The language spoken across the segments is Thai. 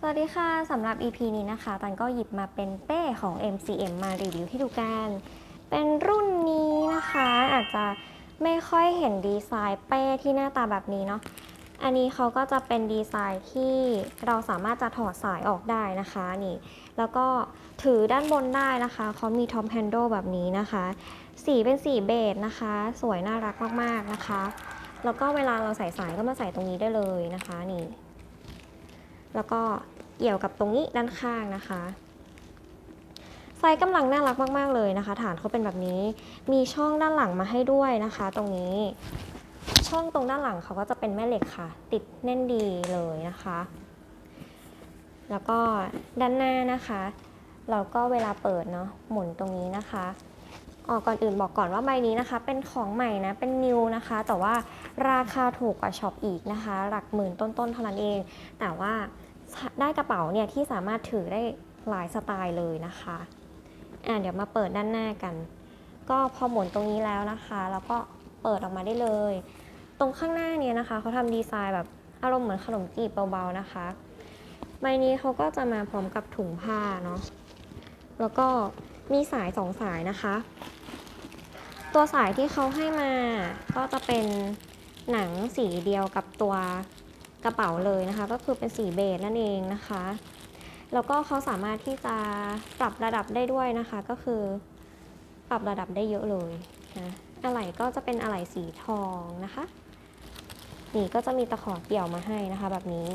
สวัสดีค่ะสำหรับ EP นี้นะคะตันก็หยิบมาเป็นเป้ของ MCM มารีวิวให้ดูกัน เป็นรุ่นนี้นะคะอาจจะไม่ค่อยเห็นดีไซน์เป้ที่หน้าตาแบบนี้เนาะอันนี้เขาก็จะเป็นดีไซน์ที่เราสามารถจะถอดสายออกได้นะคะนี่ แล้วก็ถือด้านบนได้นะคะเขามีทอปแฮนโดแบบนี้นะคะ สีเป็นสีเบจนะคะ สวยน่ารักมากๆนะคะ แล้วก็เวลาเราใส่สายก็มาใส่ตรงนี้ได้เลยนะคะนี่ แล้วก็เกี่ยวกับตรงนี้ด้านข้างนะคะไซส์กำลังน่ารักมาก ๆ เลยนะคะ ฐานเขาเป็นแบบนี้ มีช่องด้านหลังมาให้ด้วยนะคะ ตรงนี้ ช่องตรงด้านหลังเขาก็จะเป็นแม่เหล็กค่ะ ติดแน่นดีเลยนะคะ แล้วก็ด้านหน้านะคะ เราก็เวลาเปิดเนาะหมุนตรงนี้นะคะ ออก่อนอื่นบอกก่อนว่าใบนี้นะคะ เป็นของใหม่นะเป็นนิวนะคะ แต่ว่าราคาถูกกว่าช็อปอีกนะคะ หลักหมื่นต้นๆเท่านั้นเอง แต่ว่าได้กระเป๋าเนี่ยที่สามารถถือได้หลายสไตล์เลยนะคะอะเดี๋ยวมาเปิดด้านหน้ากัน ก็พอหมุนตรงนี้แล้วนะคะ แล้วก็เปิดออกมาได้เลย ตรงข้างหน้าเนี่ยนะคะเขาทำดีไซน์แบบอารมณ์เหมือนขนมจีบเบาๆนะคะ ใบนี้เขาก็จะมาพร้อมกับถุงผ้าเนาะแล้วก็มีสายสองสายนะคะ ตัวสายที่เขาให้มาก็จะเป็นหนังสีเดียวกับตัวกระเป๋าเลยนะคะ ก็คือเป็นสีเบจนั่นเองนะคะ แล้วก็เขาสามารถที่จะปรับระดับได้ด้วยนะคะ ก็คือปรับระดับได้เยอะเลยนะอะไหล่ก็จะเป็นอะไหล่สีทองนะคะ นี่ก็จะมีตะขอเกี่ยวมาให้นะคะ แบบนี้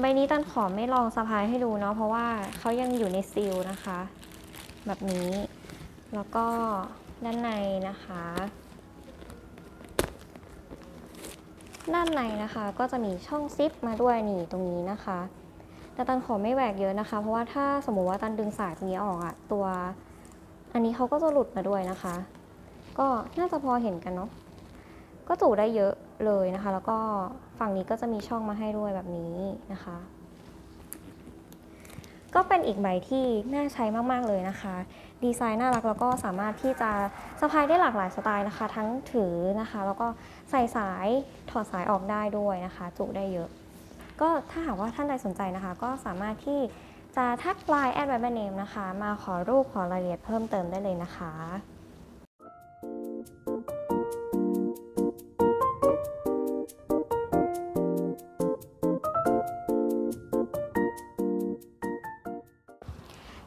ใบนี้ตันขอไม่ลองสะพายให้ดูเนาะเพราะว่าเขายังอยู่ในซีลนะคะ แบบนี้ แล้วก็ ด้านในนะคะ ด้านในนะคะก็จะมีช่องซิปมาด้วยนี่ตรงนี้นะคะแต่ตันขอไม่แหวกเยอะนะคะ เพราะว่าถ้าสมมติว่าตันดึงสายตรงนี้ออกอะตัว อันนี้เขาก็จะหลุดมาด้วยนะคะ ก็น่าจะพอเห็นกันเนาะก็จุได้เยอะเลยนะคะ แล้วก็ฝั่งนี้ก็จะมีช่องมาให้ด้วยแบบนี้นะคะ ก็เป็นอีกใบที่น่าใช้มาก ๆ เลยนะคะ ดีไซน์น่ารักแล้วก็สามารถที่จะสะพายได้หลากหลายสไตล์นะคะ ทั้งถือนะคะ แล้วก็ใส่สายถอดสายออกได้ด้วยนะคะ จุได้เยอะ ก็ถ้าหากว่าท่านใดสนใจนะคะ ก็สามารถที่จะทักไลน์แอดไวบเนมนะคะ มาขอรูปขอรายละเอียดเพิ่มเติมได้เลยนะคะ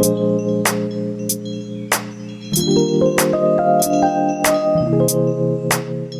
Thank you.